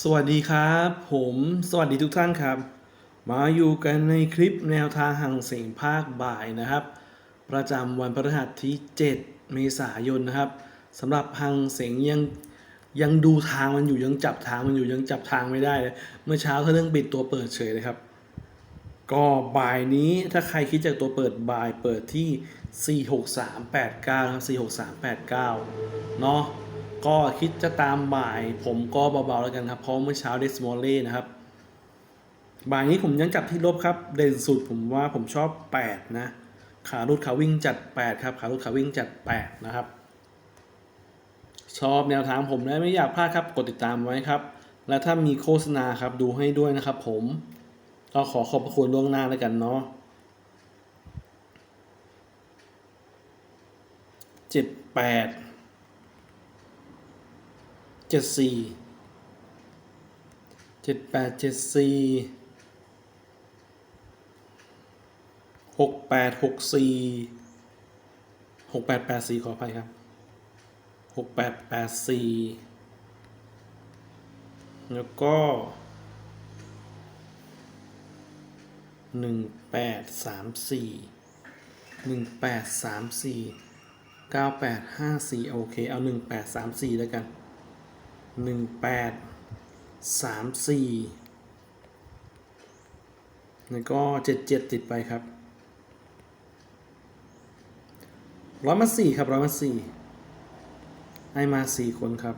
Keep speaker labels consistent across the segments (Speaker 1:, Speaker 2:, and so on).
Speaker 1: สวัสดีครับ ผมสวัสดีทุกท่านครับ มาอยู่กันในคลิปแนวทางห่างเสียงภาคบ่ายนะครับ ประจำวันพฤหัสที่ 7 เมษายนนะครับสำหรับห่างเสียงยังยังดูทางมันอยู่ยังจับทางมันอยู่ยังจับทางไม่ได้เลยเมื่อเช้าเขาเรื่องปิดตัวเปิดเฉยเลยครับ ก็บ่ายนี้ถ้าใครคิดจากตัวเปิดบ่ายเปิดที่ 46389นะครับ46389เนาะ ก็คิดจะตามบ่าย ผมก็เบาๆแล้วกันครับ เพราะเมื่อเช้าเดสโมเล่นะครับ บ่ายนี้ผมยังจับที่ลบครับ เด่นสุดผมว่าผมชอบ 8 นะ ขารุดขาวิ่งจัด 8 ครับ ขารุดขาวิ่งจัด 8 นะครับ ชอบแนวทางผมและไม่อยากพลาดครับ กดติดตามไว้ครับ และถ้ามีโฆษณาครับดูให้ด้วยนะครับ ผมก็ขอขอบพระคุณล่วงหน้าแล้วกันเนาะเจ็ดแปด เจ็ดสี่เจ็ดแปดเจ็ดสี่หกแปดหกสี่หกแปดแปดสี่ขออภัยครับหกแปดแปดสี่แล้วก็หนึ่งแปดสามสี่หนึ่งแปดสามสี่เก้าแปดห้าสี่โอเค เอาหนึ่งแปดสามสี่แล้วกัน หนึ่งแปดสามสี่แล้วก็เจ็ดเจ็ดติดไปครับร้อยมาสี่ครับร้อยมาสี่ให้มาสี่คนครับ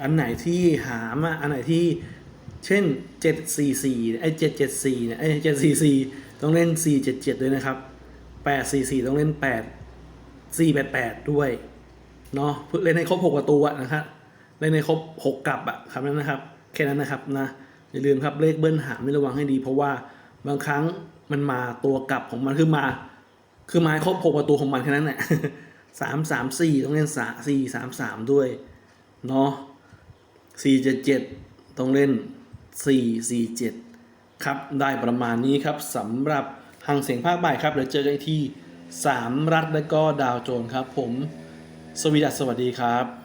Speaker 1: อันไหนที่หามาอันไหนที่เช่น 744ไอ้774เนี่ยไอ้744 ต้องเล่น 477 ด้วยนะครับ 844 ต้องเล่น 8 488 ด้วย เนาะเล่นให้ครบ6ประตูอะนะครับเล่นให้ครบ6กกลับอะคำนั้นนะครับ แค่นั้นนะครับนะอย่าลืมครับเลขเบิ้ลหามไม่ระวังให้ดี เพราะว่าบางครั้งมันมาตัวกลับของมันคือมา คือมาครบ6ประตูของมันแค่นั้นแหละ3 3 4ต้องเล่น3 4 3 3ด้วยเนาะ477ต้องเล่น447ครับได้ประมาณนี้ครับสำหรับหางเสียงภาคบ่ายครับเดี๋ยวเจอกันอีกที่3รัฐและก็ดาวโจนส์ครับผม สวีดัสสวัสดีครับ